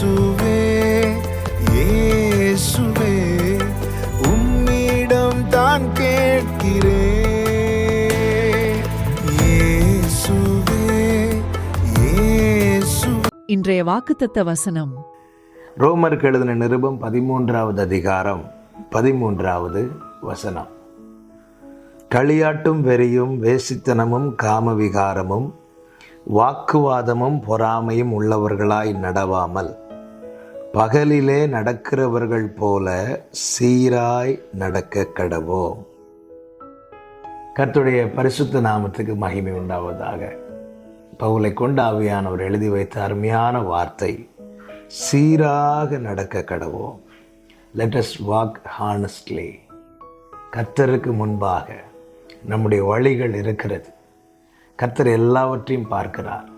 இயேசுவே இயேசுவே உம்மிடம் தான் கேட்கிறேன். இயேசுவே இயேசுவே இன்றைய வாக்குத்தத்த வசனம். ரோமருக்கு எழுதின நிருபம் பதிமூன்றாவது அதிகாரம் பதிமூன்றாவது வசனம். களியாட்டும் வெறியும் வேசித்தனமும் காமவிகாரமும் வாக்குவாதமும் பொறாமையும் உள்ளவர்களாய் நடவாமல் பகலிலே நடக்கிறவர்கள் போல சீராய் நடக்க கடவோம் கர்த்தருடைய பரிசுத்த நாமத்துக்கு மகிமை உண்டாவதாக. பவுலை கொண்டு ஆவியானவர் எழுதி வைத்த அருமையான வார்த்தை சீராக நடக்க கடவோம் லெட் வாக் ஹானஸ்ட்லி கர்த்தருக்கு முன்பாக நம்முடைய வழிகள் இருக்கிறது. கர்த்தர் எல்லாவற்றையும் பார்க்கிறார்.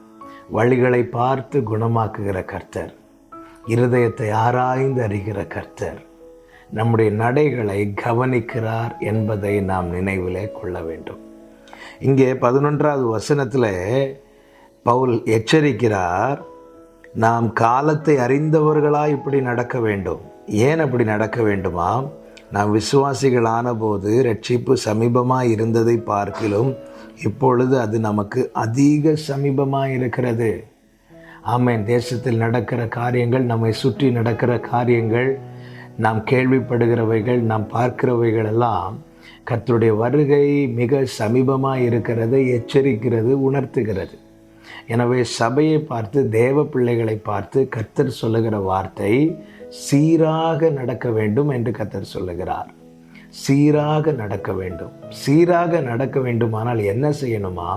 வழிகளை பார்த்து குணமாக்குகிற கர்த்தர். இருதயத்தை ஆராய்ந்து அறிகிற கர்த்தர் நம்முடைய நடைகளை கவனிக்கிறார் என்பதை நாம் நினைவிலே கொள்ள வேண்டும். இங்கே பதினொன்றாவது வசனத்தில் பவுல் எச்சரிக்கிறார் நாம் காலத்தை அறிந்தவர்களாக இப்படி நடக்க வேண்டும்? ஏன் அப்படி நடக்க வேண்டுமா? நாம் விசுவாசிகளான போது ரட்சிப்பு சமீபமாக இருந்ததை பார்க்கிலும் இப்பொழுது அது நமக்கு அதிக சமீபமாக இருக்கிறது. ஆமேன். தேசத்தில் நடக்கிற காரியங்கள் நம்மை சுற்றி நடக்கிற காரியங்கள் நாம் கேள்விப்படுகிறவைகள் நாம் பார்க்கிறவைகள் எல்லாம் கர்த்தருடைய வருகை மிக சமீபமாக இருக்கிறதை எச்சரிக்கிறது உணர்த்துகிறது. எனவே சபையை பார்த்து தேவ பிள்ளைகளை பார்த்து கர்த்தர் சொல்லுகிற வார்த்தை சீராக நடக்க வேண்டும் என்று கர்த்தர் சொல்லுகிறார். சீராக நடக்க வேண்டும். சீராக நடக்க வேண்டுமானால் என்ன செய்யணுமா?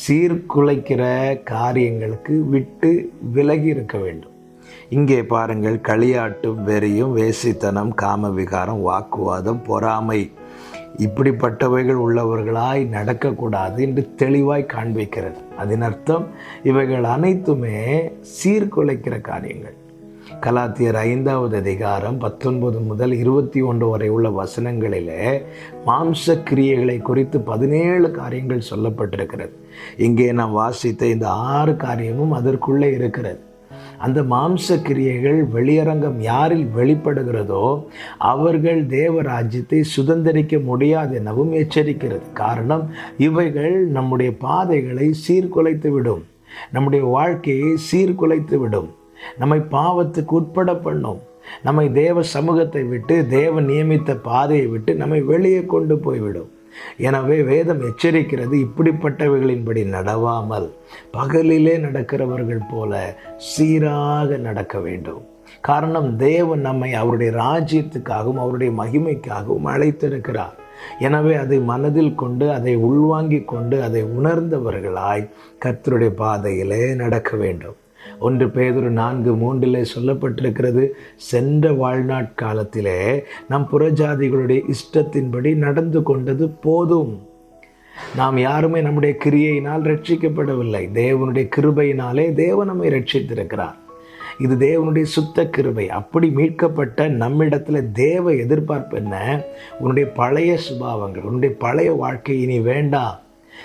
சீர்குலைக்கிற காரியங்களுக்கு விட்டு விலகி இருக்க வேண்டும். இங்கே பாருங்கள் களியாட்டும் வெறியும் வேசித்தனம் காமவிகாரம் வாக்குவாதம் பொறாமை இப்படிப்பட்டவைகள் உள்ளவர்களாய் நடக்கக்கூடாது என்று தெளிவாய் காண்பிக்கிறது. அதன் அர்த்தம் இவைகள் அனைத்துமே சீர்குலைக்கிற காரியங்கள். கலாத்தியர் ஐந்தாவது அதிகாரம் பத்தொன்பது முதல் இருபத்தி ஒன்று வரை உள்ள வசனங்களிலே மாம்ச கிரியைகளை குறித்து பதினேழு காரியங்கள் சொல்லப்பட்டிருக்கிறது. இங்கே நாம் வாசித்த இந்த ஆறு காரியமும் அதற்குள்ளே இருக்கிறது. அந்த மாம்ச கிரியைகள் வெளியரங்கம் யாரில் வெளிப்படுகிறதோ அவர்கள் தேவராஜ்யத்தை சுதந்திரிக்க முடியாது எனவும் எச்சரிக்கிறது. காரணம் இவைகள் நம்முடைய பாதைகளை சீர்குலைத்து விடும் நம்முடைய வாழ்க்கையை சீர்குலைத்து விடும் நம்மை பாவத்துக்கு உட்பட பண்ணும் நம்மை தேவ சமூகத்தை விட்டு தேவ நியமித்த பாதையை விட்டு நம்மை வெளியே கொண்டு போய்விடும். எனவே வேதம் எச்சரிக்கிறது இப்படிப்பட்டவைகளின்படி நடவாமல் பகலிலே நடக்கிறவர்கள் போல சீராக நடக்க வேண்டும். காரணம் தேவன் நம்மை அவருடைய ராஜ்யத்துக்காகவும் அவருடைய மகிமைக்காகவும் அழைத்திருக்கிறார். எனவே அதை மனதில் கொண்டு அதை உள்வாங்கிக் கொண்டு அதை உணர்ந்தவர்களாய் கர்த்தருடைய பாதையிலே நடக்க வேண்டும். ஒன்று பேதொரு நான்கு மூன்றிலே சொல்லப்பட்டிருக்கிறது சென்ற வாழ்நாட்காலத்திலே நம் புறஜாதிகளுடைய இஷ்டத்தின்படி நடந்து கொண்டது போதும். நாம் யாருமே நம்முடைய கிரியையினால் ரட்சிக்கப்படவில்லை. தேவனுடைய கிருபையினாலே தேவன் நம்மை ரட்சித்திருக்கிறார். இது தேவனுடைய சுத்த கிருபை. அப்படி மீட்கப்பட்ட நம்மிடத்துல தேவ எதிர்பார்ப்பு என்ன? உன்னுடைய பழைய சுபாவங்கள் உன்னுடைய பழைய வாழ்க்கை இனி வேண்டாம்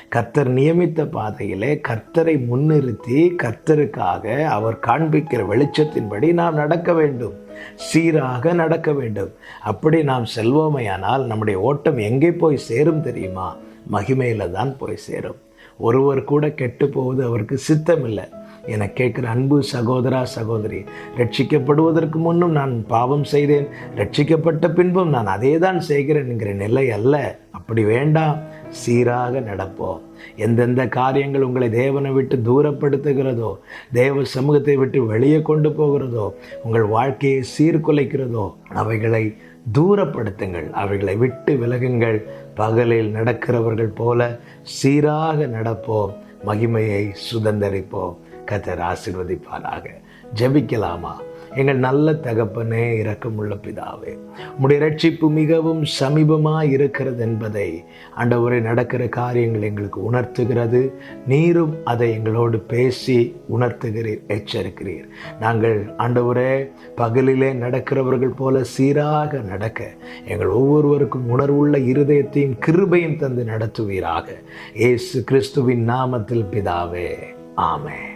கர்த்தர் நியமித்த பாதையிலே கர்த்தரை முன்னிறுத்தி கர்த்தருக்காக அவர் காண்பிக்கிற வெளிச்சத்தின்படி நாம் நடக்க வேண்டும். சீராக நடக்க வேண்டும். அப்படி நாம் செல்வோமையானால் நம்முடைய ஓட்டம் எங்கே போய் சேரும் தெரியுமா? மகிமையில தான் போய் சேரும். ஒருவர் கூட கெட்டு போவது அவருக்கு சித்தமில்லை. என கேட்கிற அன்பு சகோதரா சகோதரி ரட்சிக்கப்படுவதற்கு முன்னும் நான் பாவம் செய்தேன். ரட்சிக்கப்பட்ட பின்பும் நான் அதே தான் செய்கிறேன் என்கிற நிலை அல்ல. அப்படி வேண்டாம் சீராக நடப்போம் எந்தெந்த காரியங்கள் உங்களை தேவனை விட்டு தூரப்படுத்துகிறதோ தேவ சமூகத்தை விட்டு வெளியே கொண்டு போகிறதோ உங்கள் வாழ்க்கையை சீர்குலைக்கிறதோ அவைகளை தூரப்படுத்துங்கள். அவைகளை விட்டு விலகுங்கள். பகலில் நடக்கிறவர்கள் போல சீராக நடப்போம். மகிமையை சுதந்தரிப்போம். கத்தர் ஆசிர்வதிப்பாராக. ஜெபிக்கலாமா? எங்கள் நல்ல தகப்பனே இரக்கமுள்ள பிதாவே உடைய ரட்சிப்பு மிகவும் சமீபமாக இருக்கிறது என்பதை அண்டவரை நடக்கிற காரியங்கள் எங்களுக்கு உணர்த்துகிறது. நீரும் அதை எங்களோடு பேசி உணர்த்துகிறீர் எச்சரிக்கிறீர். நாங்கள் ஆண்டவரே பகலிலே நடக்கிறவர்கள் போல சீராக நடக்க எங்கள் ஒவ்வொருவருக்கும் உணர்வுள்ள இருதயத்தையும் கிருபையும் தந்து நடத்துவீராக. ஏசு கிறிஸ்துவின் நாமத்தில் பிதாவே ஆமே